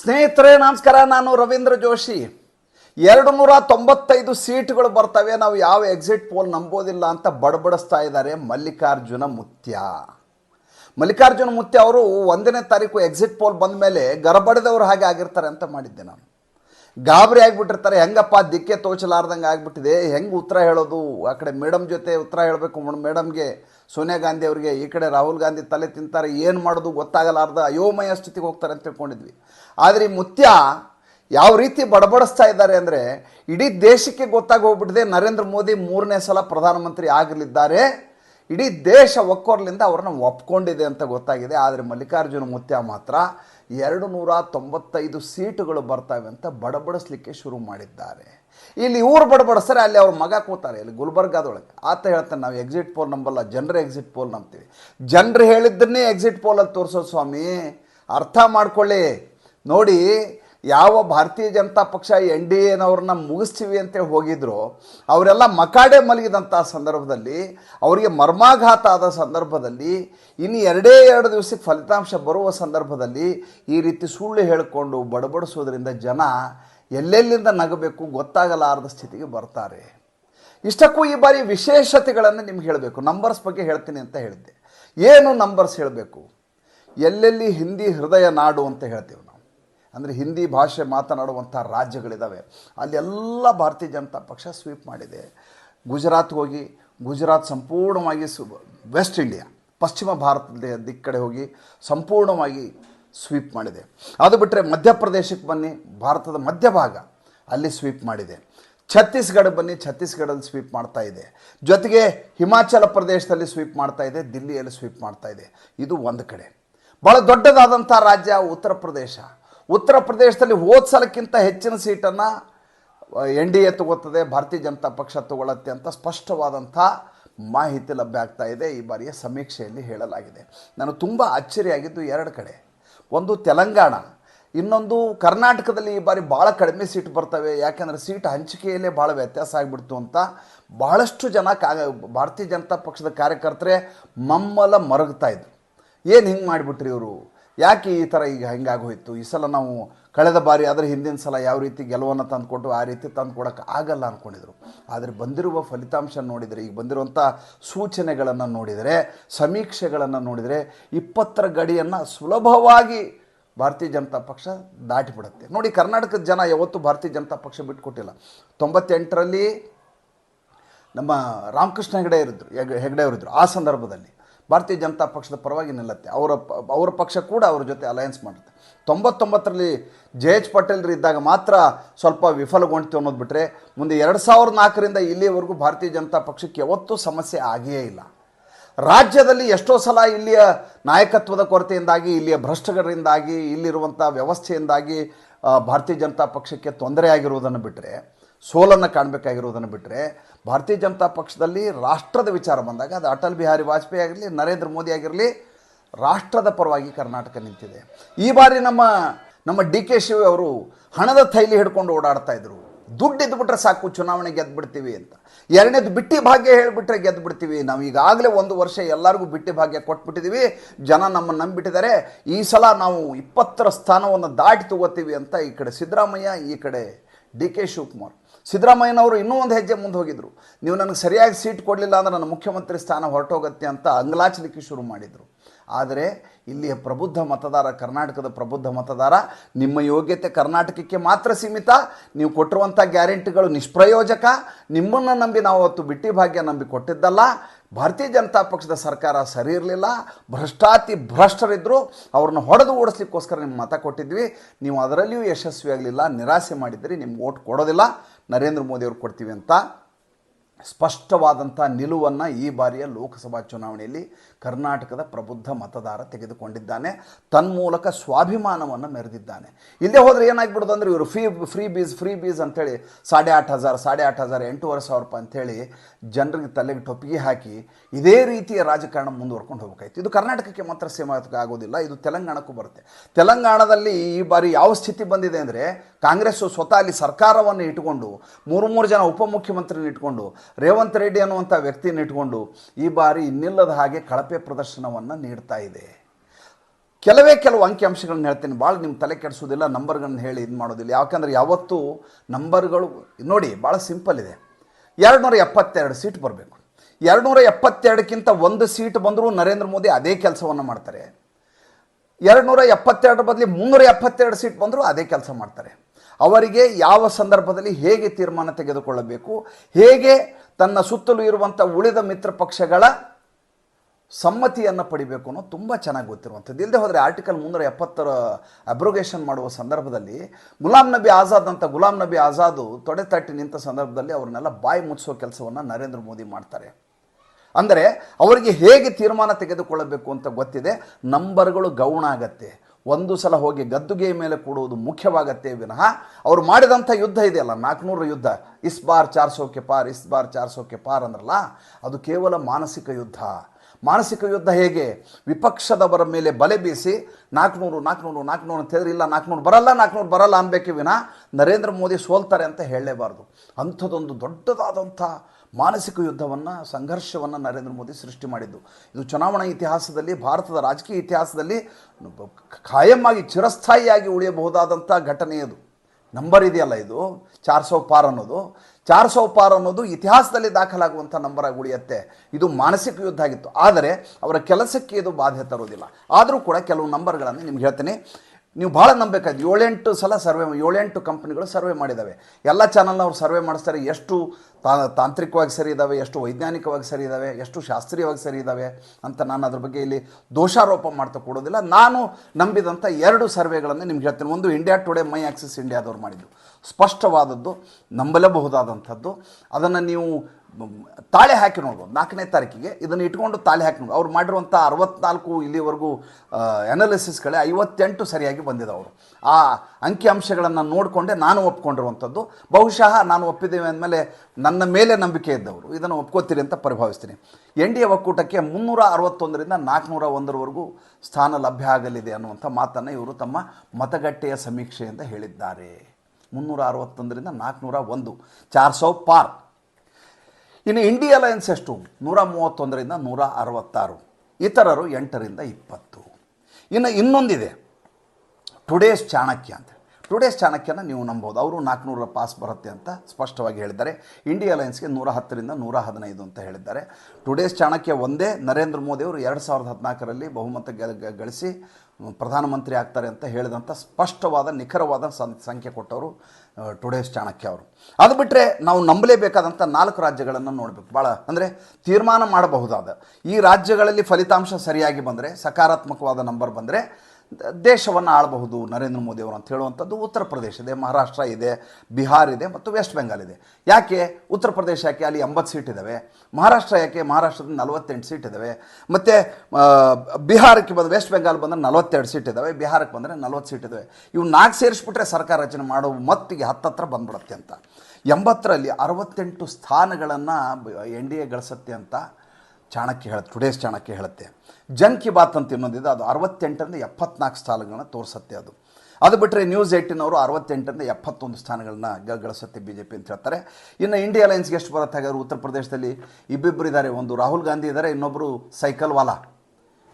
ಸ್ನೇಹಿತರೆ, ನಮಸ್ಕಾರ. ನಾನು ರವೀಂದ್ರ ಜೋಶಿ. ಎರಡು ನೂರ ತೊಂಬತ್ತೈದು ಸೀಟ್ಗಳು ಬರ್ತವೆ. ನಾವು ಯಾವ ಎಕ್ಸಿಟ್ ಪೋಲ್ ನಂಬೋದಿಲ್ಲ ಅಂತ ಬಡಬಡಿಸ್ತಾ ಇದ್ದಾರೆ ಮಲ್ಲಿಕಾರ್ಜುನ ಮುತ್ಯ. ಮಲ್ಲಿಕಾರ್ಜುನ ಮುತ್ಯ ಅವರು ಒಂದನೇ ತಾರೀಕು ಎಕ್ಸಿಟ್ ಪೋಲ್ ಬಂದ ಮೇಲೆ ಗರಬಡಿದವರು ಹಾಗೆ ಆಗಿರ್ತಾರೆ ಅಂತ ಮಾಡಿದ್ದೆ ನಾನು. ಗಾಬರಿ ಆಗಿಬಿಟ್ಟಿರ್ತಾರೆ. ಹೆಂಗಪ್ಪ, ದಿಕ್ಕೆ ತೋಚಲಾರ್ದಂಗೆ ಆಗಿಬಿಟ್ಟಿದೆ. ಹೆಂಗೆ ಉತ್ತರ ಹೇಳೋದು? ಆ ಕಡೆ ಮೇಡಮ್ ಜೊತೆ ಉತ್ತರ ಹೇಳಬೇಕು ಮೇಡಮ್ಗೆ. ಸೋನಿಯಾ ಗಾಂಧಿ ಅವರಿಗೆ ಈ ಕಡೆ ರಾಹುಲ್ ಗಾಂಧಿ ತಲೆ ತಿಂತಾರೆ. ಏನು ಮಾಡೋದು ಗೊತ್ತಾಗಲಾರ್ದ ಅಯೋಮಯ ಸ್ಥಿತಿಗೆ ಹೋಗ್ತಾರೆ ಅಂತ ತಿಳ್ಕೊಂಡಿದ್ವಿ. ಆದರೆ ಈ ಮುತ್ಯ ಯಾವ ರೀತಿ ಬಡಬಡಿಸ್ತಾ ಇದ್ದಾರೆ ಅಂದರೆ ಇಡೀ ದೇಶಕ್ಕೆ ಗೊತ್ತಾಗಿ ಹೋಗ್ಬಿಟ್ಟಿದೆ, ನರೇಂದ್ರ ಮೋದಿ ಮೂರನೇ ಸಲ ಪ್ರಧಾನಮಂತ್ರಿ ಆಗಲಿದ್ದಾರೆ. ಇಡೀ ದೇಶ ಒಕ್ಕೋರ್ಲಿಂದ ಅವ್ರನ್ನ ಒಪ್ಕೊಂಡಿದೆ ಅಂತ ಗೊತ್ತಾಗಿದೆ. ಆದರೆ ಮಲ್ಲಿಕಾರ್ಜುನ ಮುತ್ಯ ಮಾತ್ರ ಎರಡು ನೂರ ತೊಂಬತ್ತೈದು ಸೀಟುಗಳು ಬರ್ತವೆ ಅಂತ ಬಡಬಡಿಸ್ಲಿಕ್ಕೆ ಶುರು ಮಾಡಿದ್ದಾರೆ. ಇಲ್ಲಿ ಇವ್ರು ಬಡಬಡಿಸ್ತಾರೆ, ಅಲ್ಲಿ ಅವ್ರ ಮಗ ಕೂತಾರೆ, ಇಲ್ಲಿ ಗುಲ್ಬರ್ಗಾದೊಳಗೆ ಆತ ಹೇಳ್ತಾನೆ, ನಾವು ಎಕ್ಸಿಟ್ ಪೋಲ್ ನಂಬಲ್ಲ, ಜನರ ಎಕ್ಸಿಟ್ ಪೋಲ್ ನಂಬ್ತೀವಿ. ಜನರು ಹೇಳಿದ್ದನ್ನೇ ಎಕ್ಸಿಟ್ ಪೋಲಲ್ಲಿ ತೋರಿಸೋದು ಸ್ವಾಮಿ. ಅರ್ಥ ಮಾಡ್ಕೊಳ್ಳಿ. ನೋಡಿ, ಯಾವ ಭಾರತೀಯ ಜನತಾ ಪಕ್ಷ ಎನ್ ಡಿ ಎನವ್ರನ್ನ ಮುಗಿಸ್ತೀವಿ ಅಂತ ಹೋಗಿದ್ರು, ಅವರೆಲ್ಲ ಮಕಾಡೆ ಮಲಗಿದಂಥ ಸಂದರ್ಭದಲ್ಲಿ, ಅವರಿಗೆ ಮರ್ಮಾಘಾತ ಆದ ಸಂದರ್ಭದಲ್ಲಿ, ಇನ್ನು ಎರಡೇ ಎರಡು ದಿವಸಕ್ಕೆ ಫಲಿತಾಂಶ ಬರುವ ಸಂದರ್ಭದಲ್ಲಿ ಈ ರೀತಿ ಸುಳ್ಳು ಹೇಳಿಕೊಂಡು ಬಡಬಡಿಸೋದ್ರಿಂದ ಜನ ಎಲ್ಲೆಲ್ಲಿಂದ ನಗಬೇಕು ಗೊತ್ತಾಗಲಾರದ ಸ್ಥಿತಿಗೆ ಬರ್ತಾರೆ. ಇಷ್ಟಕ್ಕೂ ಈ ಬಾರಿ ವಿಶೇಷತೆಗಳನ್ನು ನಿಮ್ಗೆ ಹೇಳಬೇಕು. ನಂಬರ್ಸ್ ಬಗ್ಗೆ ಹೇಳ್ತೀನಿ ಅಂತ ಹೇಳಿದ್ದೆ. ಏನು ನಂಬರ್ಸ್ ಹೇಳಬೇಕು? ಎಲ್ಲೆಲ್ಲಿ ಹಿಂದಿ ಹೃದಯ ನಾಡು ಅಂತ ಹೇಳ್ತೀವಿ ಅಂದರೆ ಹಿಂದಿ ಭಾಷೆ ಮಾತನಾಡುವಂಥ ರಾಜ್ಯಗಳಿದ್ದಾವೆ ಅಲ್ಲೆಲ್ಲ ಭಾರತೀಯ ಜನತಾ ಪಕ್ಷ ಸ್ವೀಪ್ ಮಾಡಿದೆ. ಗುಜರಾತ್ಗೆ ಹೋಗಿ, ಗುಜರಾತ್ ಸಂಪೂರ್ಣವಾಗಿ ವೆಸ್ಟ್ ಇಂಡಿಯಾ, ಪಶ್ಚಿಮ ಭಾರತದ ದಿಕ್ಕಡೆ ಹೋಗಿ ಸಂಪೂರ್ಣವಾಗಿ ಸ್ವೀಪ್ ಮಾಡಿದೆ. ಅದು ಬಿಟ್ಟರೆ ಮಧ್ಯಪ್ರದೇಶಕ್ಕೆ ಬನ್ನಿ, ಭಾರತದ ಮಧ್ಯಭಾಗ ಅಲ್ಲಿ ಸ್ವೀಪ್ ಮಾಡಿದೆ. ಛತ್ತೀಸ್ಗಢ ಬನ್ನಿ ಛತ್ತೀಸ್ಗಢದಲ್ಲಿ ಸ್ವೀಪ್ ಮಾಡ್ತಾ ಇದೆ. ಜೊತೆಗೆ ಹಿಮಾಚಲ ಪ್ರದೇಶದಲ್ಲಿ ಸ್ವೀಪ್ ಮಾಡ್ತಾ ಇದೆ, ದಿಲ್ಲಿಯಲ್ಲಿ ಸ್ವೀಪ್ ಮಾಡ್ತಾ ಇದೆ. ಇದು ಒಂದು ಕಡೆ. ಭಾಳ ದೊಡ್ಡದಾದಂಥ ರಾಜ್ಯ ಉತ್ತರ ಪ್ರದೇಶ. ಉತ್ತರ ಪ್ರದೇಶದಲ್ಲಿ ಹೋದ ಸಲಕ್ಕಿಂತ ಹೆಚ್ಚಿನ ಸೀಟನ್ನು ಎನ್ ಡಿ ಎ ತಗೋತದೆ, ಭಾರತೀಯ ಜನತಾ ಪಕ್ಷ ತಗೊಳ್ಳತ್ತೆ ಅಂತ ಸ್ಪಷ್ಟವಾದಂಥ ಮಾಹಿತಿ ಲಭ್ಯ ಆಗ್ತಾ ಇದೆ ಈ ಬಾರಿಯ ಸಮೀಕ್ಷೆಯಲ್ಲಿ ಹೇಳಲಾಗಿದೆ. ನಾನು ತುಂಬ ಅಚ್ಚರಿಯಾಗಿದ್ದು ಎರಡು ಕಡೆ. ಒಂದು ತೆಲಂಗಾಣ, ಇನ್ನೊಂದು ಕರ್ನಾಟಕದಲ್ಲಿ ಈ ಬಾರಿ ಭಾಳ ಕಡಿಮೆ ಸೀಟ್ ಬರ್ತವೆ, ಯಾಕೆಂದರೆ ಸೀಟ್ ಹಂಚಿಕೆಯಲ್ಲೇ ಭಾಳ ವ್ಯತ್ಯಾಸ ಆಗಿಬಿಡ್ತು ಅಂತ ಭಾಳಷ್ಟು ಜನ ಕಾ, ಭಾರತೀಯ ಜನತಾ ಪಕ್ಷದ ಕಾರ್ಯಕರ್ತರೇ ಮಮ್ಮಲ ಮರಗ್ತಾ ಇದ್ರು. ಏನು ಹಿಂಗೆ ಮಾಡಿಬಿಟ್ರಿ ಇವರು? ಯಾಕೆ ಈ ಥರ ಈಗ ಹೆಂಗಾಗೋಯಿತು? ಈ ಸಲ ನಾವು ಕಳೆದ ಬಾರಿ ಆದರೆ ಹಿಂದಿನ ಸಲ ಯಾವ ರೀತಿ ಗೆಲುವನ್ನು ತಂದುಕೊಟ್ಟು ಆ ರೀತಿ ತಂದು ಕೊಡೋಕ್ಕೆ ಆಗಲ್ಲ ಅಂದ್ಕೊಂಡಿದ್ರು ಆದರೆ ಬಂದಿರುವ ಫಲಿತಾಂಶ ನೋಡಿದರೆ, ಈಗ ಬಂದಿರುವಂಥ ಸೂಚನೆಗಳನ್ನು ನೋಡಿದರೆ, ಸಮೀಕ್ಷೆಗಳನ್ನು ನೋಡಿದರೆ ಇಪ್ಪತ್ತರ ಗಡಿಯನ್ನು ಸುಲಭವಾಗಿ ಭಾರತೀಯ ಜನತಾ ಪಕ್ಷ ದಾಟಿಬಿಡುತ್ತೆ. ನೋಡಿ, ಕರ್ನಾಟಕದ ಜನ ಯಾವತ್ತೂ ಭಾರತೀಯ ಜನತಾ ಪಕ್ಷ ಬಿಟ್ಕೊಟ್ಟಿಲ್ಲ. ತೊಂಬತ್ತೆಂಟರಲ್ಲಿ ನಮ್ಮ ರಾಮಕೃಷ್ಣ ಹೆಗಡೆ ಇರಿದ್ರು ಹೆಗ್ ಹೆಗಡೆ ಅವರಿದ್ದರು ಆ ಸಂದರ್ಭದಲ್ಲಿ ಭಾರತೀಯ ಜನತಾ ಪಕ್ಷದ ಪರವಾಗಿ ನಿಲ್ಲತ್ತೆ. ಅವರ ಅವರ ಪಕ್ಷ ಕೂಡ ಅವ್ರ ಜೊತೆ ಅಲಯನ್ಸ್ ಮಾಡುತ್ತೆ. ತೊಂಬತ್ತೊಂಬತ್ತರಲ್ಲಿ ಜೆ ಎಚ್ ಪಟೇಲ್ರು ಇದ್ದಾಗ ಮಾತ್ರ ಸ್ವಲ್ಪ ವಿಫಲಗೊಂಡ್ತು ಅನ್ನೋದು ಬಿಟ್ಟರೆ ಮುಂದೆ ಎರಡು ಸಾವಿರದ ನಾಲ್ಕರಿಂದ ಇಲ್ಲಿಯವರೆಗೂ ಭಾರತೀಯ ಜನತಾ ಪಕ್ಷಕ್ಕೆ ಯಾವತ್ತೂ ಸಮಸ್ಯೆ ಆಗಿಯೇ ಇಲ್ಲ. ರಾಜ್ಯದಲ್ಲಿ ಎಷ್ಟೋ ಸಲ ಇಲ್ಲಿಯ ನಾಯಕತ್ವದ ಕೊರತೆಯಿಂದಾಗಿ, ಇಲ್ಲಿಯ ಭ್ರಷ್ಟಗರಿಂದಾಗಿ ಇಲ್ಲಿರುವಂಥ ವ್ಯವಸ್ಥೆಯಿಂದಾಗಿ ಭಾರತೀಯ ಜನತಾ ಪಕ್ಷಕ್ಕೆ ತೊಂದರೆ ಆಗಿರುವುದನ್ನು ಬಿಟ್ಟರೆ ಸೋಲನ್ನು ಕಾಣಬೇಕಾಗಿರುವುದನ್ನು ಬಿಟ್ಟರೆ ಭಾರತೀಯ ಜನತಾ ಪಕ್ಷದಲ್ಲಿ ರಾಷ್ಟ್ರದ ವಿಚಾರ ಬಂದಾಗ ಅದು ಅಟಲ್ ಬಿಹಾರಿ ವಾಜಪೇಯಿ ಆಗಿರಲಿ, ನರೇಂದ್ರ ಮೋದಿ ಆಗಿರಲಿ, ರಾಷ್ಟ್ರದ ಪರವಾಗಿ ಕರ್ನಾಟಕ ನಿಂತಿದೆ. ಈ ಬಾರಿ ನಮ್ಮ ನಮ್ಮ ಡಿ ಕೆ ಶಿವ ಅವರು ಹಣದ ಥೈಲಿ ಹಿಡ್ಕೊಂಡು ಓಡಾಡ್ತಾ ಇದ್ರು. ದುಡ್ಡು ಇದ್ಬಿಟ್ರೆ ಸಾಕು, ಚುನಾವಣೆ ಗೆದ್ದು ಬಿಡ್ತೀವಿ ಅಂತ. ಎರಡನೇದು ಬಿಟ್ಟಿ ಭಾಗ್ಯ ಹೇಳಿಬಿಟ್ರೆ ಗೆದ್ದು ಬಿಡ್ತೀವಿ. ನಾವು ಈಗಾಗಲೇ ಒಂದು ವರ್ಷ ಎಲ್ಲರಿಗೂ ಬಿಟ್ಟಿ ಭಾಗ್ಯ ಕೊಟ್ಬಿಟ್ಟಿದ್ದೀವಿ ಜನ ನಮ್ಮನ್ನು ನಂಬಿಟ್ಟಿದ್ದಾರೆ. ಈ ಸಲ ನಾವು ಇಪ್ಪತ್ತರ ಸ್ಥಾನವನ್ನು ದಾಟಿ ತಗೋತೀವಿ ಅಂತ ಈ ಕಡೆ ಸಿದ್ದರಾಮಯ್ಯ, ಈ ಕಡೆ ಡಿ ಕೆ ಶಿವಕುಮಾರ್. ಸಿದ್ದರಾಮಯ್ಯನವರು ಇನ್ನೂ ಒಂದು ಹೆಜ್ಜೆ ಮುಂದೆ ಹೋಗಿದ್ರು. ನೀವು ನನಗೆ ಸರಿಯಾಗಿ ಸೀಟ್ ಕೊಡಲಿಲ್ಲ ಅಂದ್ರೆ ನನ್ನ ಮುಖ್ಯಮಂತ್ರಿ ಸ್ಥಾನ ಹೊರಟೋಗತ್ತೆ ಅಂತ ಅಂಗಲಾಚಲಿಕ್ಕೆ ಶುರು ಮಾಡಿದರು. ಆದರೆ ಇಲ್ಲಿಯ ಪ್ರಬುದ್ಧ ಮತದಾರ, ಕರ್ನಾಟಕದ ಪ್ರಬುದ್ಧ ಮತದಾರ, ನಿಮ್ಮ ಯೋಗ್ಯತೆ ಕರ್ನಾಟಕಕ್ಕೆ ಮಾತ್ರ ಸೀಮಿತ, ನೀವು ಕೊಟ್ಟಿರುವಂಥ ಗ್ಯಾರಂಟಿಗಳು ನಿಷ್ಪ್ರಯೋಜಕ, ನಿಮ್ಮನ್ನು ನಂಬಿ ನಾವು ಅವತ್ತು ಬಿಟ್ಟಿ ಭಾಗ್ಯ ನಂಬಿ ಕೊಟ್ಟಿದ್ದಲ್ಲ. ಭಾರತೀಯ ಜನತಾ ಪಕ್ಷದ ಸರ್ಕಾರ ಸರಿ ಇರಲಿಲ್ಲ. ಭ್ರಷ್ಟಾತಿ ಭ್ರಷ್ಟರಿದ್ದರು ಅವ್ರನ್ನ ಹೊಡೆದು ಓಡಿಸ್ಲಿಕ್ಕೋಸ್ಕರ ನಿಮ್ಮ ಮತ ಕೊಟ್ಟಿದ್ವಿ. ನೀವು ಅದರಲ್ಲಿಯೂ ಯಶಸ್ವಿ ಆಗಲಿಲ್ಲ ನಿರಾಸೆ ಮಾಡಿದ್ರಿ ನಿಮ್ಗೆ ಓಟ್ ಕೊಡೋದಿಲ್ಲ. ನರೇಂದ್ರ ಮೋದಿ ಅವ್ರು ಕೊಡ್ತೀವಿ ಅಂತ ಸ್ಪಷ್ಟವಾದಂಥ ನಿಲುವನ್ನು ಈ ಬಾರಿಯ ಲೋಕಸಭಾ ಚುನಾವಣೆಯಲ್ಲಿ ಕರ್ನಾಟಕದ ಪ್ರಬುದ್ಧ ಮತದಾರ ತೆಗೆದುಕೊಂಡಿದ್ದಾನೆ. ತನ್ಮೂಲಕ ಸ್ವಾಭಿಮಾನವನ್ನು ಮೆರೆದಿದ್ದಾನೆ. ಇಲ್ಲೇ ಹೋದರೆ ಏನಾಗ್ಬಿಡೋದು ಅಂದರೆ ಇವರು free freebies freebies ಅಂತೇಳಿ ಸಾಡೆ ಆಟ ಹಜಾರ್, ಸಾಡೆ ಆಟ ಹಜಾರ್ ಎಂಟೂವರೆ ಸಾವಿರ ರೂಪಾಯಿ ಅಂತೇಳಿ ಜನರಿಗೆ ತಲೆಗೆ ಟೊಪ್ಪಿಗೆ ಹಾಕಿ ಇದೇ ರೀತಿಯ ರಾಜಕಾರಣ ಮುಂದುವರ್ಕೊಂಡು ಹೋಗ್ಬೇಕಾಯ್ತು. ಇದು ಕರ್ನಾಟಕಕ್ಕೆ ಮಾತ್ರ ಸೀಮಿತ ಆಗೋದಿಲ್ಲ, ಇದು ತೆಲಂಗಾಣಕ್ಕೂ ಬರುತ್ತೆ. ತೆಲಂಗಾಣದಲ್ಲಿ ಈ ಬಾರಿ ಯಾವ ಸ್ಥಿತಿ ಬಂದಿದೆ ಅಂದರೆ ಕಾಂಗ್ರೆಸ್ಸು ಸ್ವತಃ ಅಲ್ಲಿ ಸರ್ಕಾರವನ್ನು ಇಟ್ಟುಕೊಂಡು, ಮೂರು ಮೂರು ಜನ ಉಪಮುಖ್ಯಮಂತ್ರಿನ ಇಟ್ಕೊಂಡು, ರೇವಂತ್ ರೆಡ್ಡಿ ಅನ್ನುವಂಥ ವ್ಯಕ್ತಿಯನ್ನು ಇಟ್ಕೊಂಡು ಈ ಬಾರಿ ಇನ್ನಿಲ್ಲದ ಹಾಗೆ ಕಳಪೆ ಪ್ರದರ್ಶನವನ್ನು ನೀಡ್ತಾ ಇದೆ. ಕೆಲವೇ ಕೆಲವು ಅಂಕಿಅಂಶಗಳನ್ನ ಹೇಳ್ತೀನಿ. ಭಾಳ ನಿಮ್ಮ ತಲೆ ಕೆಡಿಸೋದಿಲ್ಲ, ನಂಬರ್ಗಳನ್ನ ಹೇಳಿ ಇದು ಮಾಡೋದಿಲ್ಲ. ಯಾಕಂದರೆ ಯಾವತ್ತೂ ನಂಬರ್ಗಳು, ನೋಡಿ ಭಾಳ ಸಿಂಪಲ್ ಇದೆ. ಎರಡು ನೂರ ಎಪ್ಪತ್ತೆರಡು ಸೀಟ್ ಬರಬೇಕು. ಎರಡು ನೂರ ಎಪ್ಪತ್ತೆರಡಕ್ಕಿಂತ ಒಂದು ಸೀಟ್ ಬಂದರೂ ನರೇಂದ್ರ ಮೋದಿ ಅದೇ ಕೆಲಸವನ್ನು ಮಾಡ್ತಾರೆ. ಎರಡು ನೂರ ಎಪ್ಪತ್ತೆರಡರ ಬದಲಿ ಮುನ್ನೂರ ಎಪ್ಪತ್ತೆರಡು ಸೀಟ್ ಬಂದರೂ ಅದೇ ಕೆಲಸ ಮಾಡ್ತಾರೆ. ಅವರಿಗೆ ಯಾವ ಸಂದರ್ಭದಲ್ಲಿ ಹೇಗೆ ತೀರ್ಮಾನ ತೆಗೆದುಕೊಳ್ಳಬೇಕು, ಹೇಗೆ ತನ್ನ ಸುತ್ತಲೂ ಇರುವಂಥ ಉಳಿದ ಮಿತ್ರ ಪಕ್ಷಗಳ ಸಮ್ಮತಿಯನ್ನು ಪಡಿಬೇಕು ಅನ್ನೋ ತುಂಬ ಚೆನ್ನಾಗಿ ಗೊತ್ತಿರುವಂಥದ್ದು. ಇಲ್ಲದೆ ಹೋದರೆ ಆರ್ಟಿಕಲ್ ಮುನ್ನೂರ ಎಪ್ಪತ್ತರ ಅಬ್ರೋಗೇಷನ್ ಮಾಡುವ ಸಂದರ್ಭದಲ್ಲಿ ಗುಲಾಂ ನಬಿ ಆಜಾದ್ ಅಂತ ಗುಲಾಂ ನಬಿ ಆಜಾದು ತೊಡೆ ತಟ್ಟಿ ನಿಂತ ಸಂದರ್ಭದಲ್ಲಿ ಅವ್ರನ್ನೆಲ್ಲ ಬಾಯಿ ಮುಚ್ಚೋ ಕೆಲಸವನ್ನು ನರೇಂದ್ರ ಮೋದಿ ಮಾಡ್ತಾರೆ. ಅಂದರೆ ಅವರಿಗೆ ಹೇಗೆ ತೀರ್ಮಾನ ತೆಗೆದುಕೊಳ್ಳಬೇಕು ಅಂತ ಗೊತ್ತಿದೆ. ನಂಬರ್ಗಳು ಗೌಣ ಆಗತ್ತೆ. ಒಂದು ಸಲ ಹೋಗಿ ಗದ್ದುಗೆಯ ಮೇಲೆ ಕೂಡುವುದು ಮುಖ್ಯವಾಗತ್ತೆ ವಿನಃ ಅವರು ಮಾಡಿದಂಥ ಯುದ್ಧ ಇದೆಯಲ್ಲ, ನಾಲ್ಕುನೂರು ಯುದ್ಧ. ಇಸ್ ಬಾರ್ ಚಾರ್ ಸೋಕೆ ಪಾರ್ ಇಸ್ ಬಾರ್ ಚಾರ್ ಸೋಕೆ ಪಾರ್ ಅಂದ್ರಲ್ಲ, ಅದು ಕೇವಲ ಮಾನಸಿಕ ಯುದ್ಧ. ಮಾನಸಿಕ ಯುದ್ಧ ಹೇಗೆ? ವಿಪಕ್ಷದವರ ಮೇಲೆ ಬಲೆ ಬೀಸಿ, ನಾಲ್ಕುನೂರು ನಾಲ್ಕುನೂರು ನಾಲ್ಕುನೂರು ಅಂತ ಹೇಳಿದ್ರೆ ಇಲ್ಲ, ನಾಲ್ಕುನೂರು ಬರಲ್ಲ ನಾಲ್ಕುನೂರು ಬರಲ್ಲ ಅನ್ಬೇಕೆ ವಿನ ನರೇಂದ್ರ ಮೋದಿ ಸೋಲ್ತಾರೆ ಅಂತ ಹೇಳಲೇಬಾರ್ದು. ಅಂಥದ್ದೊಂದು ದೊಡ್ಡದಾದಂಥ ಮಾನಸಿಕ ಯುದ್ಧವನ್ನು, ಸಂಘರ್ಷವನ್ನು ನರೇಂದ್ರ ಮೋದಿ ಸೃಷ್ಟಿ ಮಾಡಿದ್ದು. ಇದು ಚುನಾವಣಾ ಇತಿಹಾಸದಲ್ಲಿ, ಭಾರತದ ರಾಜಕೀಯ ಇತಿಹಾಸದಲ್ಲಿ ಖಾಯಂ ಆಗಿ, ಚಿರಸ್ಥಾಯಿಯಾಗಿ ಉಳಿಯಬಹುದಾದಂಥ ಘಟನೆ ಅದು. ನಂಬರ್ ಇದೆಯಲ್ಲ ಇದು? ಚಾರ್ ಸೌ ಪಾರ್ ಅನ್ನೋದು. ಚಾರ್ ಸೌ ಪಾರ್ ಅನ್ನೋದು ಇತಿಹಾಸದಲ್ಲಿ ದಾಖಲಾಗುವಂಥ ನಂಬರ್ ಆಗಿ ಉಳಿಯುತ್ತೆ. ಇದು ಮಾನಸಿಕ ಯುದ್ಧ ಆಗಿತ್ತು. ಆದರೆ ಅವರ ಕೆಲಸಕ್ಕೆ ಇದು ಬಾಧೆ ತರೋದಿಲ್ಲ ಆದರೂ ಕೂಡ ಕೆಲವು ನಂಬರ್ಗಳನ್ನು ನಿಮ್ಗೆ ಹೇಳ್ತೀನಿ. ನೀವು ಭಾಳ ನಂಬೇಕಾಯ್ತು ಏಳೆಂಟು ಸಲ ಸರ್ವೆ, ಏಳೆಂಟು ಕಂಪ್ನಿಗಳು ಸರ್ವೆ ಮಾಡಿದ್ದಾವೆ ಎಲ್ಲ ಚಾನಲ್ನವ್ರು ಸರ್ವೆ ಮಾಡಿಸ್ತಾರೆ. ಎಷ್ಟು ತಾ, ತಾಂತ್ರಿಕವಾಗಿ ಸರಿ ಇದ್ದಾವೆ ಎಷ್ಟು ವೈಜ್ಞಾನಿಕವಾಗಿ ಸರಿ ಇದ್ದಾವೆ ಎಷ್ಟು ಶಾಸ್ತ್ರೀಯವಾಗಿ ಸರಿ ಇದ್ದಾವೆ ಅಂತ ನಾನು ಅದ್ರ ಬಗ್ಗೆ ಇಲ್ಲಿ ದೋಷಾರೋಪ ಮಾಡ್ತಾ ಕೊಡೋದಿಲ್ಲ. ನಾನು ನಂಬಿದಂಥ ಎರಡು ಸರ್ವೆಗಳನ್ನು ನಿಮ್ಗೆ ಹೇಳ್ತೀನಿ. ಒಂದು ಇಂಡಿಯಾ ಟುಡೇ ಮೈ ಆಕ್ಸಿಸ್ ಇಂಡಿಯಾದವ್ರು ಮಾಡಿದ್ದು. ಸ್ಪಷ್ಟವಾದದ್ದು, ನಂಬಲಬಹುದಾದಂಥದ್ದು. ಅದನ್ನು ನೀವು ತಾಳೆ ಹಾಕಿ ನೋಡ್ಬೋದು. ನಾಲ್ಕನೇ ತಾರೀಕಿಗೆ ಇದನ್ನು ಇಟ್ಕೊಂಡು ತಾಳೆ ಹಾಕಿ ನೋಡಿ ಅವ್ರು ಮಾಡಿರುವಂಥ ಅರವತ್ನಾಲ್ಕು ಇಲ್ಲಿವರೆಗೂ ಅನಾಲಿಸಿಸ್ಗಳೇ ಐವತ್ತೆಂಟು ಸರಿಯಾಗಿ ಬಂದಿದೆ ಅವರು. ಆ ಅಂಕಿಅಂಶಗಳನ್ನು ನೋಡಿಕೊಂಡೆ ನಾನು ಒಪ್ಕೊಂಡಿರುವಂಥದ್ದು. ಬಹುಶಃ ನಾನು ಒಪ್ಪಿದ್ದೇವೆ ಅಂದಮೇಲೆ ನನ್ನ ಮೇಲೆ ನಂಬಿಕೆ ಇದ್ದವರು. ಇದನ್ನು ಒಪ್ಕೋತೀರಿ ಅಂತ ಪರಿಭಾವಿಸ್ತೀನಿ. ಎನ್ ಡಿ ಎ ಒಕ್ಕೂಟಕ್ಕೆ ಮುನ್ನೂರ ಅರವತ್ತೊಂದರಿಂದ ನಾಲ್ಕುನೂರ ಒಂದರವರೆಗೂ ಸ್ಥಾನ ಲಭ್ಯ ಆಗಲಿದೆ ಅನ್ನುವಂಥ ಮಾತನ್ನು ಇವರು ತಮ್ಮ ಮತಗಟ್ಟೆಯ ಸಮೀಕ್ಷೆಯಿಂದ ಹೇಳಿದ್ದಾರೆ. ಮುನ್ನೂರ ಅರವತ್ತೊಂದರಿಂದ ನಾಲ್ಕುನೂರ ಒಂದು. ಚಾರ್ ಸೌ ಪಾರ್. ಇನ್ನು ಇಂಡಿಯಾ ಅಲಯನ್ಸ್ ಎಷ್ಟು? ನೂರ ಮೂವತ್ತೊಂದರಿಂದ ನೂರ ಅರವತ್ತಾರು ಇತರರು ಎಂಟರಿಂದ ಇಪ್ಪತ್ತು. ಇನ್ನು ಇನ್ನೊಂದಿದೆ. ಟುಡೇಸ್ ಚಾಣಕ್ಯ ಅಂತ. ಟುಡೇಸ್ ಚಾಣಕ್ಯನ ನೀವು ನಂಬೋದು. ಅವರು ನಾಲ್ಕುನೂರ ಪಾಸ್ ಬರುತ್ತೆ ಅಂತ ಸ್ಪಷ್ಟವಾಗಿ ಹೇಳಿದ್ದಾರೆ. ಇಂಡಿಯಾ ಅಲಯನ್ಸ್ಗೆ ನೂರ ಹತ್ತರಿಂದ ನೂರ ಹದಿನೈದು ಅಂತ ಹೇಳಿದ್ದಾರೆ. ಟುಡೇಸ್ ಚಾಣಕ್ಯ ಒಂದೇ. ನರೇಂದ್ರ ಮೋದಿ ಅವರು ಎರಡು ಸಾವಿರದ ಹದಿನಾಲ್ಕರಲ್ಲಿ ಬಹುಮತ ಗಳಿಸಿ ಪ್ರಧಾನಮಂತ್ರಿ ಆಗ್ತಾರೆ ಅಂತ ಹೇಳಿದಂಥ ಸ್ಪಷ್ಟವಾದ, ನಿಖರವಾದ ಸಂಖ್ಯೆ ಕೊಟ್ಟವರು ಟುಡೇಸ್ ಚಾಣಕ್ಯ ಅವರು. ಅದು ಬಿಟ್ಟರೆ ನಾವು ನಂಬಲೇಬೇಕಾದಂಥ ನಾಲ್ಕು ರಾಜ್ಯಗಳನ್ನು ನೋಡಬೇಕು. ಭಾಳ ಅಂದರೆ ತೀರ್ಮಾನ ಮಾಡಬಹುದಾದ. ಈ ರಾಜ್ಯಗಳಲ್ಲಿ ಫಲಿತಾಂಶ ಸರಿಯಾಗಿ ಬಂದರೆ, ಸಕಾರಾತ್ಮಕವಾದ ನಂಬರ್ ಬಂದರೆ ದೇಶವನ್ನು ಆಳಬಹುದು ನರೇಂದ್ರ ಮೋದಿ ಅವರು ಅಂತ ಹೇಳುವಂಥದ್ದು ಉತ್ತರ ಪ್ರದೇಶ ಇದೆ, ಮಹಾರಾಷ್ಟ್ರ ಇದೆ, ಬಿಹಾರ್ ಇದೆ ಮತ್ತು ವೆಸ್ಟ್ ಬೆಂಗಾಲ್ ಇದೆ. ಯಾಕೆ? ಉತ್ತರ ಪ್ರದೇಶ ಯಾಕೆ ಅಲ್ಲಿ ಎಂಬತ್ತು ಸೀಟ್ ಇದ್ದಾವೆ ಮಹಾರಾಷ್ಟ್ರ ಯಾಕೆ? ಮಹಾರಾಷ್ಟ್ರದಲ್ಲಿ ನಲವತ್ತೆಂಟು ಸೀಟ್ ಇದ್ದಾವೆ ಮತ್ತು ಬಿಹಾರಕ್ಕೆ ಬಂದು ವೆಸ್ಟ್ ಬೆಂಗಾಲ್ ಬಂದರೆ ನಲವತ್ತೆರಡು ಸೀಟ್ ಇದ್ದಾವೆ ಬಿಹಾರಕ್ಕೆ ಬಂದರೆ ನಲವತ್ತು ಸೀಟ್ ಇದ್ದಾವೆ ಇವು ನಾಲ್ಕು ಸೇರಿಸ್ಬಿಟ್ರೆ ಸರ್ಕಾರ ರಚನೆ ಮಾಡೋ ಮತ್ತಿಗೆ ಹತ್ತತ್ರ ಬಂದ್ಬಿಡುತ್ತೆ ಅಂತ. ಎಂಬತ್ತರಲ್ಲಿ ಅರವತ್ತೆಂಟು ಸ್ಥಾನಗಳನ್ನು ಎನ್ ಡಿ ಎ ಗಳಿಸುತ್ತೆ ಅಂತ ಚಾಣಕ್ಯ ಹೇಳುತ್ತೆ ಟುಡೇಸ್ ಚಾಣಕ್ಯ ಹೇಳುತ್ತೆ. ಜನ್ ಕಿ ಬಾತ್ ಅಂತ ಇನ್ನೊಂದಿದೆ ಅದು ಅರವತ್ತೆಂಟರಿಂದ ಎಪ್ಪತ್ನಾಲ್ಕು ಸ್ಥಾನಗಳನ್ನ ತೋರಿಸುತ್ತೆ ಅದು. ಅದು ಬಿಟ್ಟರೆ ನ್ಯೂಸ್ ಏಯ್ಟಿನ್ ಅವರು ಅರವತ್ತೆಂಟರಿಂದ ಎಪ್ಪತ್ತೊಂದು ಸ್ಥಾನಗಳನ್ನ ಗಳಿಸುತ್ತೆ ಬಿ ಜೆ ಪಿ ಅಂತ ಹೇಳ್ತಾರೆ. ಇನ್ನು ಇಂಡಿಯಾ ಅಲಯನ್ಸ್ಗೆ ಎಷ್ಟು ಬರುತ್ತೆ? ಹಾಗಾದ್ರೆ ಉತ್ತರ ಪ್ರದೇಶದಲ್ಲಿ ಇಬ್ಬಿಬ್ಬರು ಇದ್ದಾರೆ, ಒಂದು ರಾಹುಲ್ ಗಾಂಧಿ ಇದ್ದಾರೆ ಇನ್ನೊಬ್ಬರು ಸೈಕಲ್ ವಾಲಾ,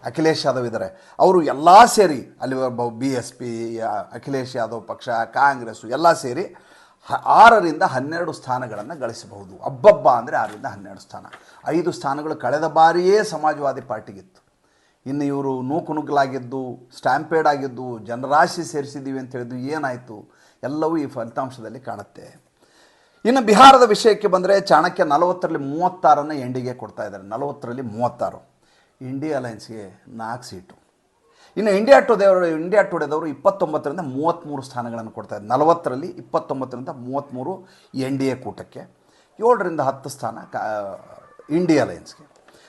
ಅಖಿಲೇಶ್ ಯಾದವ್ ಇದ್ದಾರೆ. ಅವರು ಎಲ್ಲ ಸೇರಿ, ಅಲ್ಲಿ B S P Akhilesh Yadav ಪಕ್ಷ ಕಾಂಗ್ರೆಸ್ಸು ಎಲ್ಲ ಸೇರಿ ಹ ಆರರಿಂದ ಹನ್ನೆರಡು ಸ್ಥಾನಗಳನ್ನು ಗಳಿಸಬಹುದು. ಅಬ್ಬಬ್ಬ ಅಂದರೆ ಆರರಿಂದ ಹನ್ನೆರಡು ಸ್ಥಾನ. ಐದು ಸ್ಥಾನಗಳು ಕಳೆದ ಬಾರಿಯೇ ಸಮಾಜವಾದಿ ಪಾರ್ಟಿಗಿತ್ತು. ಇನ್ನು ಇವರು ನೂಕುನುಗ್ಗಲಾಗಿದ್ದು ಸ್ಟ್ಯಾಂಪೇಡ್ ಆಗಿದ್ದು, ಜನರಾಶಿ ಸೇರಿಸಿದ್ದೀವಿ ಅಂತ ಹೇಳಿದ್ದು ಏನಾಯಿತು? ಎಲ್ಲವೂ ಈ ಫಲಿತಾಂಶದಲ್ಲಿ ಕಾಣುತ್ತೆ. ಇನ್ನು ಬಿಹಾರದ ವಿಷಯಕ್ಕೆ ಬಂದರೆ ಚಾಣಕ್ಯ ನಲವತ್ತರಲ್ಲಿ ಮೂವತ್ತಾರನ್ನು ಎಂಡಿಗೆ ಕೊಡ್ತಾ ಇದ್ದಾರೆ. ನಲವತ್ತರಲ್ಲಿ ಮೂವತ್ತಾರು. ಇಂಡಿಯಾ ಅಲೈನ್ಸ್ಗೆ ನಾಲ್ಕು ಸೀಟು. ಇನ್ನು ಇಂಡಿಯಾ ಟುಡೇವರು ಇಂಡಿಯಾ ಟುಡೇದವರು ಇಪ್ಪತ್ತೊಂಬತ್ತರಿಂದ ಮೂವತ್ತ್ಮೂರು ಸ್ಥಾನಗಳನ್ನು ಕೊಡ್ತಾರೆ ನಲವತ್ತರಲ್ಲಿ ಇಪ್ಪತ್ತೊಂಬತ್ತರಿಂದ ಮೂವತ್ತ್ಮೂರು ಎನ್ ಡಿ ಎ ಕೂಟಕ್ಕೆ, ಏಳರಿಂದ ಹತ್ತು ಸ್ಥಾನ ಕ ಇಂಡಿಯಾ ಅಲಯನ್ಸ್ಗೆ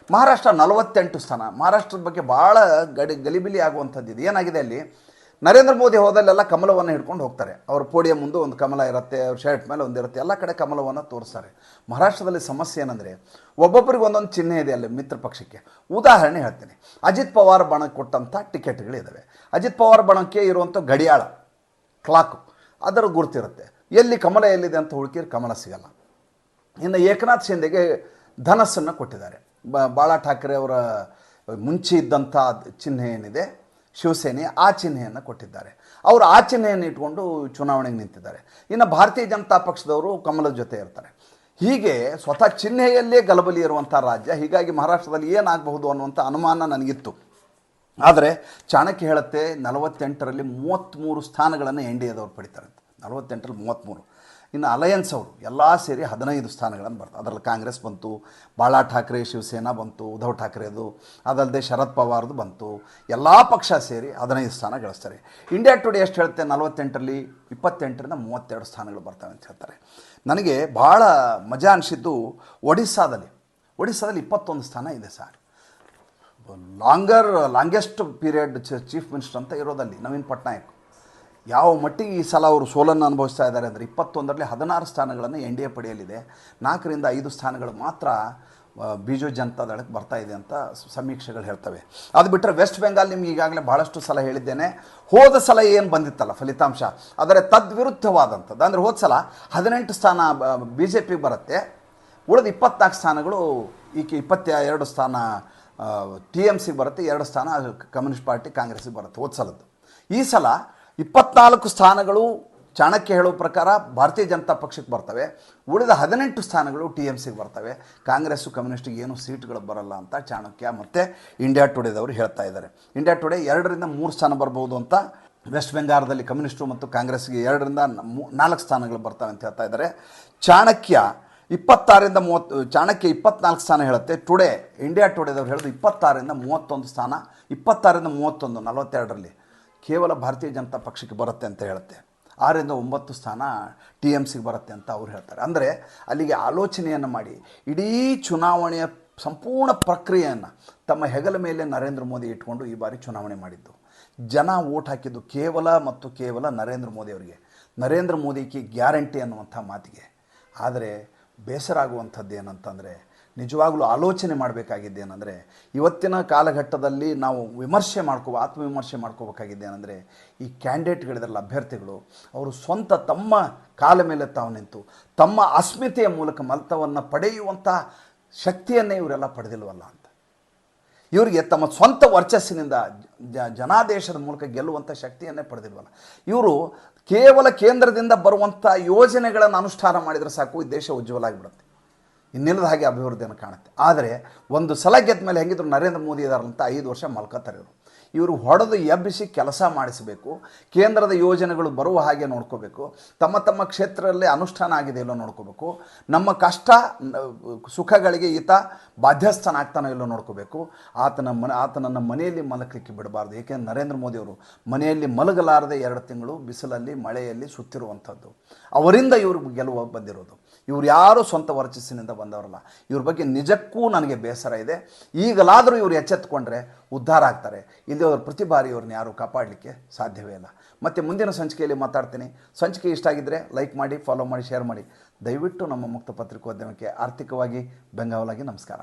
ಮಹಾರಾಷ್ಟ್ರ ನಲವತ್ತೆಂಟು ಸ್ಥಾನ. ಮಹಾರಾಷ್ಟ್ರದ ಬಗ್ಗೆ ಭಾಳ ಗಡಿ ಗಲಿಬಿಲಿ ಆಗುವಂಥದ್ದು ಇದು ಏನಾಗಿದೆ ಅಲ್ಲಿ? ನರೇಂದ್ರ ಮೋದಿ ಹೋದಲ್ಲೆಲ್ಲ ಕಮಲವನ್ನು ಹಿಡ್ಕೊಂಡು ಹೋಗ್ತಾರೆ. ಅವ್ರ ಪೋಡಿಯಂ ಮುಂದೆ ಒಂದು ಕಮಲ ಇರುತ್ತೆ, ಅವ್ರ ಶರ್ಟ್ ಮೇಲೆ ಒಂದು ಇರುತ್ತೆ, ಎಲ್ಲ ಕಡೆ ಕಮಲವನ್ನು ತೋರಿಸ್ತಾರೆ. ಮಹಾರಾಷ್ಟ್ರದಲ್ಲಿ ಸಮಸ್ಯೆ ಏನಂದರೆ ಒಬ್ಬೊಬ್ಬರಿಗೆ ಒಂದೊಂದು ಚಿಹ್ನೆ ಇದೆ ಅಲ್ಲಿ ಮಿತ್ರ ಪಕ್ಷಕ್ಕೆ. ಉದಾಹರಣೆ ಹೇಳ್ತೀನಿ. ಅಜಿತ್ ಪವಾರ್ ಬಣಕ್ಕೆ ಕೊಟ್ಟಂಥ ಟಿಕೆಟ್ಗಳಿದ್ದಾವೆ ಅಜಿತ್ ಪವಾರ್ ಬಣಕ್ಕೆ ಇರುವಂಥ ಗಡಿಯಾಳ ಕ್ಲಾಕು ಅದರ ಗುರುತಿರುತ್ತೆ. ಎಲ್ಲಿ ಕಮಲ ಎಲ್ಲಿದೆ ಅಂತ ಹುಡುಕಿದ್ರೆ ಕಮಲ ಸಿಗಲ್ಲ. ಇನ್ನು ಏಕನಾಥ್ ಶಿಂದೆಗೆ ಧನಸ್ಸನ್ನು ಕೊಟ್ಟಿದ್ದಾರೆ. ಬಾಳಾ ಠಾಕ್ರೆ ಅವರ ಮುಂಚೆ ಇದ್ದಂಥ ಚಿಹ್ನೆ ಏನಿದೆ ಶಿವಸೇನೆ ಆ ಚಿಹ್ನೆಯನ್ನು ಕೊಟ್ಟಿದ್ದಾರೆ. ಅವರು ಆ ಚಿಹ್ನೆಯನ್ನು ಇಟ್ಕೊಂಡು ಚುನಾವಣೆಗೆ ನಿಂತಿದ್ದಾರೆ. ಇನ್ನು ಭಾರತೀಯ ಜನತಾ ಪಕ್ಷದವರು ಕಮಲದ ಜೊತೆ ಇರ್ತಾರೆ. ಹೀಗೆ ಸ್ವತಃ ಚಿಹ್ನೆಯಲ್ಲೇ ಗಲಬಲಿ ಇರುವಂಥ ರಾಜ್ಯ, ಹೀಗಾಗಿ ಮಹಾರಾಷ್ಟ್ರದಲ್ಲಿ ಏನಾಗಬಹುದು ಅನ್ನುವಂಥ ಅನುಮಾನ ನನಗಿತ್ತು. ಆದರೆ ಚಾಣಕ್ಯ ಹೇಳುತ್ತೆ ನಲವತ್ತೆಂಟರಲ್ಲಿ ಮೂವತ್ತ್ಮೂರು ಸ್ಥಾನಗಳನ್ನು ಎನ್ ಡಿ ಎದವ್ರು ಪಡಿತಾರೆ ನಲವತ್ತೆಂಟರಲ್ಲಿ ಮೂವತ್ತ್ಮೂರು ಇನ್ನು ಅಲಯನ್ಸ್ ಅವರು ಎಲ್ಲ ಸೇರಿ ಹದಿನೈದು ಸ್ಥಾನಗಳನ್ನು ಬರ್ತಾರೆ ಅದರಲ್ಲಿ ಕಾಂಗ್ರೆಸ್ ಬಂತು ಬಾಳಾ ಠಾಕ್ರೆ, ಶಿವಸೇನಾ ಬಂತು, ಉದ್ಧವ್ ಠಾಕ್ರೆದು ಅದಲ್ಲದೆ ಶರದ್ ಪವಾರ್ದು ಬಂತು. ಎಲ್ಲ ಪಕ್ಷ ಸೇರಿ ಹದಿನೈದು ಸ್ಥಾನ ಗಳಿಸ್ತಾರೆ. ಇಂಡಿಯಾ ಟುಡೇ ಎಷ್ಟು ಹೇಳುತ್ತೆ ನಲವತ್ತೆಂಟರಲ್ಲಿ ಇಪ್ಪತ್ತೆಂಟರಿಂದ ಮೂವತ್ತೆರಡು ಸ್ಥಾನಗಳು ಬರ್ತವೆ ಅಂತ ಹೇಳ್ತಾರೆ. ನನಗೆ ಭಾಳ ಮಜಾ ಅನಿಸಿದ್ದು ಒಡಿಸ್ಸಾದಲ್ಲಿ. ಒಡಿಸ್ಸಾದಲ್ಲಿ ಇಪ್ಪತ್ತೊಂದು ಸ್ಥಾನ ಇದೆ sir. Longer, longest period chief minister ಅಂತ ಇರೋದಲ್ಲಿ ನವೀನ್ ಪಟ್ನಾಯಕ್. ಯಾವ ಮಟ್ಟಿಗೆ ಈ ಸಲ ಅವರು ಸೋಲನ್ನು ಅನುಭವಿಸ್ತಾ ಇದ್ದಾರೆ ಅಂದರೆ ಇಪ್ಪತ್ತೊಂದರಲ್ಲಿ ಹದಿನಾರು ಸ್ಥಾನಗಳನ್ನು ಎನ್ ಡಿ ಎ ಪಡೆಯಲಿದೆ. ನಾಲ್ಕರಿಂದ ಐದು ಸ್ಥಾನಗಳು ಮಾತ್ರ ಬೀಜು ಜನತಾ ದಳಕ್ಕೆ ಬರ್ತಾ ಇದೆ ಅಂತ ಸಮೀಕ್ಷೆಗಳು ಹೇಳ್ತವೆ. ಅದು ಬಿಟ್ಟರೆ ವೆಸ್ಟ್ ಬೆಂಗಾಲ್ ನಿಮ್ಗೆ ಈಗಾಗಲೇ ಭಾಳಷ್ಟು ಸಲ ಹೇಳಿದ್ದೇನೆ. ಹೋದ ಸಲ ಏನು ಬಂದಿತ್ತಲ್ಲ ಫಲಿತಾಂಶ? ಆದರೆ ತದ್ವಿರುದ್ಧವಾದಂಥದ್ದು. ಅಂದರೆ ಹೋದ ಸಲ ಹದಿನೆಂಟು ಸ್ಥಾನ ಬಿ ಜೆ ಪಿಗೆ ಬರುತ್ತೆ. ಉಳಿದ ಇಪ್ಪತ್ನಾಲ್ಕು ಸ್ಥಾನಗಳು ಈಕೆ ಇಪ್ಪತ್ತ ಎರಡು ಸ್ಥಾನ ಟಿ ಎಂ ಸಿಗೆ ಬರುತ್ತೆ. ಎರಡು ಸ್ಥಾನ ಕಮ್ಯುನಿಸ್ಟ್ ಪಾರ್ಟಿ ಕಾಂಗ್ರೆಸ್ಗೆ ಬರುತ್ತೆ ಹೋದ ಸಲದ್ದು. ಈ ಸಲ ಇಪ್ಪತ್ನಾಲ್ಕು ಸ್ಥಾನಗಳು ಚಾಣಕ್ಯ ಹೇಳೋ ಪ್ರಕಾರ ಭಾರತೀಯ ಜನತಾ ಪಕ್ಷಕ್ಕೆ ಬರ್ತವೆ. ಉಳಿದ ಹದಿನೆಂಟು ಸ್ಥಾನಗಳು ಟಿ ಎಂ ಸಿಗೆ ಬರ್ತವೆ. ಕಾಂಗ್ರೆಸ್ಸು, ಕಮ್ಯುನಿಸ್ಟಿಗೆ ಏನು ಸೀಟ್ಗಳು ಬರಲ್ಲ ಅಂತ ಚಾಣಕ್ಯ ಮತ್ತು ಇಂಡಿಯಾ ಟುಡೇದವರು ಹೇಳ್ತಾ ಇದ್ದಾರೆ. ಇಂಡಿಯಾ ಟುಡೇ ಎರಡರಿಂದ ಮೂರು ಸ್ಥಾನ ಬರ್ಬೋದು ಅಂತ ವೆಸ್ಟ್ ಬೆಂಗಾಲದಲ್ಲಿ ಕಮ್ಯುನಿಸ್ಟು ಮತ್ತು ಕಾಂಗ್ರೆಸ್ಗೆ ಎರಡರಿಂದ ನಾಲ್ಕು ಸ್ಥಾನಗಳು ಬರ್ತವೆ ಅಂತ ಹೇಳ್ತಾ ಇದ್ದಾರೆ. ಚಾಣಕ್ಯ ಇಪ್ಪತ್ತಾರರಿಂದ ಮೂವತ್ತು, ಚಾಣಕ್ಯ ಇಪ್ಪತ್ನಾಲ್ಕು ಸ್ಥಾನ ಹೇಳುತ್ತೆ. ಟುಡೇ, ಇಂಡಿಯಾ ಟುಡೇದವ್ರು ಹೇಳೋದು ಇಪ್ಪತ್ತಾರರಿಂದ ಮೂವತ್ತೊಂದು ಸ್ಥಾನ, ಇಪ್ಪತ್ತಾರರಿಂದ ಮೂವತ್ತೊಂದು, ನಲವತ್ತೆರಡರಲ್ಲಿ. ಕೇವಲ ಭಾರತೀಯ ಜನತಾ ಪಕ್ಷಕ್ಕೆ ಬರುತ್ತೆ ಅಂತ ಹೇಳುತ್ತೆ. ಆರರಿಂದ ಒಂಬತ್ತು ಸ್ಥಾನ ಟಿ ಎಂ ಸಿಗೆ ಬರುತ್ತೆ ಅಂತ ಅವ್ರು ಹೇಳ್ತಾರೆ. ಅಂದರೆ ಅಲ್ಲಿಗೆ ಆಲೋಚನೆಯನ್ನು ಮಾಡಿ, ಇಡೀ ಚುನಾವಣೆಯ ಸಂಪೂರ್ಣ ಪ್ರಕ್ರಿಯೆಯನ್ನು ತಮ್ಮ ಹೆಗಲ ಮೇಲೆ ನರೇಂದ್ರ ಮೋದಿ ಇಟ್ಕೊಂಡು ಈ ಬಾರಿ ಚುನಾವಣೆ ಮಾಡಿದ್ದು. ಜನ ಓಟ್ ಹಾಕಿದ್ದು ಕೇವಲ ಮತ್ತು ಕೇವಲ ನರೇಂದ್ರ ಮೋದಿ ಅವರಿಗೆ. ನರೇಂದ್ರ ಮೋದಿಗೆ ಗ್ಯಾರಂಟಿ ಅನ್ನುವಂಥ ಮಾತಿಗೆ. ಆದರೆ ಬೇಸರ ಆಗುವಂಥದ್ದು ಏನಂತಂದರೆ ನಿಜವಾಗ್ಲೂ ಆಲೋಚನೆ ಮಾಡಬೇಕಾಗಿದ್ದೇನೆಂದರೆ ಇವತ್ತಿನ ಕಾಲಘಟ್ಟದಲ್ಲಿ ನಾವು ವಿಮರ್ಶೆ ಮಾಡ್ಕೋ, ಆತ್ಮವಿಮರ್ಶೆ ಮಾಡ್ಕೋಬೇಕಾಗಿದ್ದೇನೆಂದರೆ ಈ ಕ್ಯಾಂಡಿಡೇಟ್ಗಳಿದ್ರಲ್ಲ ಅಭ್ಯರ್ಥಿಗಳು, ಅವರು ಸ್ವಂತ ತಮ್ಮ ಕಾಲ ಮೇಲೆ ತಾವು ನಿಂತು, ತಮ್ಮ ಅಸ್ಮಿತೆಯ ಮೂಲಕ ಮತವನ್ನು ಪಡೆಯುವಂಥ ಶಕ್ತಿಯನ್ನೇ ಇವರೆಲ್ಲ ಪಡೆದಿಲ್ವಲ್ಲ ಅಂತ. ಇವರಿಗೆ ತಮ್ಮ ಸ್ವಂತ ವರ್ಚಸ್ಸಿನಿಂದ ಜನಾದೇಶದ ಮೂಲಕ ಗೆಲ್ಲುವಂಥ ಶಕ್ತಿಯನ್ನೇ ಪಡೆದಿಲ್ವಲ್ಲ. ಇವರು ಕೇವಲ ಕೇಂದ್ರದಿಂದ ಬರುವಂಥ ಯೋಜನೆಗಳನ್ನು ಅನುಷ್ಠಾನ ಮಾಡಿದರೆ ಸಾಕು, ಈ ದೇಶ ಉಜ್ವಲ ಆಗಿಬಿಡುತ್ತೆ. ಇನ್ನಿಲ್ಲದ ಹಾಗೆ ಅಭಿವೃದ್ಧಿಯನ್ನು ಕಾಣುತ್ತೆ. ಆದರೆ ಒಂದು ಸಲ ಗೆದ್ದ ಮೇಲೆ ಹೆಂಗಿದ್ರು ನರೇಂದ್ರ ಮೋದಿ ಇದಾರಂತ ಐದು ವರ್ಷ ಮಲ್ಕೋತಾರೆ ಇವರು. ಇವರು ಹೊಡೆದು ಎಬ್ಬಿಸಿ ಕೆಲಸ ಮಾಡಿಸಬೇಕು, ಕೇಂದ್ರದ ಯೋಜನೆಗಳು ಬರುವ ಹಾಗೆ ನೋಡ್ಕೋಬೇಕು, ತಮ್ಮ ತಮ್ಮ ಕ್ಷೇತ್ರದಲ್ಲಿ ಅನುಷ್ಠಾನ ಆಗಿದೆ ಇಲ್ಲೋ ನೋಡ್ಕೋಬೇಕು, ನಮ್ಮ ಕಷ್ಟ, ಸುಖಗಳಿಗೆ ಈತ ಬಾಧ್ಯಸ್ಥನಾಗ್ತಾನೋ ಇಲ್ಲೋ ನೋಡ್ಕೋಬೇಕು. ಆತನ ಮನೆ, ಆತನನ್ನು ಮನೆಯಲ್ಲಿ ಮಲಗಲಿಕ್ಕೆ ಬಿಡಬಾರ್ದು. ಏಕೆಂದರೆ ನರೇಂದ್ರ ಮೋದಿಯವರು ಮನೆಯಲ್ಲಿ ಮಲಗಲಾರದೆ ಎರಡು ತಿಂಗಳು ಬಿಸಿಲಲ್ಲಿ, ಮಳೆಯಲ್ಲಿ ಸುತ್ತಿರುವಂಥದ್ದು. ಅವರಿಂದ ಇವರು ಗೆಲುವು ಬಂದಿರೋದು. ಇವ್ರು ಯಾರೂ ಸ್ವಂತ ವರ್ಚಸ್ಸಿನಿಂದ ಬಂದವರಲ್ಲ. ಇವ್ರ ಬಗ್ಗೆ ನಿಜಕ್ಕೂ ನನಗೆ ಬೇಸರ ಇದೆ. ಈಗಲಾದರೂ ಇವರು ಎಚ್ಚೆತ್ತುಕೊಂಡ್ರೆ ಉದ್ಧಾರ ಆಗ್ತಾರೆ. ಇಲ್ಲಿ ಅವ್ರ ಪ್ರತಿ ಬಾರಿ ಇವ್ರನ್ನ ಯಾರೂ ಕಾಪಾಡಲಿಕ್ಕೆ ಸಾಧ್ಯವೇ ಇಲ್ಲ. ಮತ್ತು ಮುಂದಿನ ಸಂಚಿಕೆಯಲ್ಲಿ ಮಾತಾಡ್ತೀನಿ. ಸಂಚಿಕೆ ಇಷ್ಟ ಆಗಿದ್ದರೆ ಲೈಕ್ ಮಾಡಿ, ಫಾಲೋ ಮಾಡಿ, ಶೇರ್ ಮಾಡಿ. ದಯವಿಟ್ಟು ನಮ್ಮ ಮುಕ್ತ ಪತ್ರಿಕೋದ್ಯಮಕ್ಕೆ ಆರ್ಥಿಕವಾಗಿ ಬೆಂಗಾವಲಾಗಿ ನಮಸ್ಕಾರ.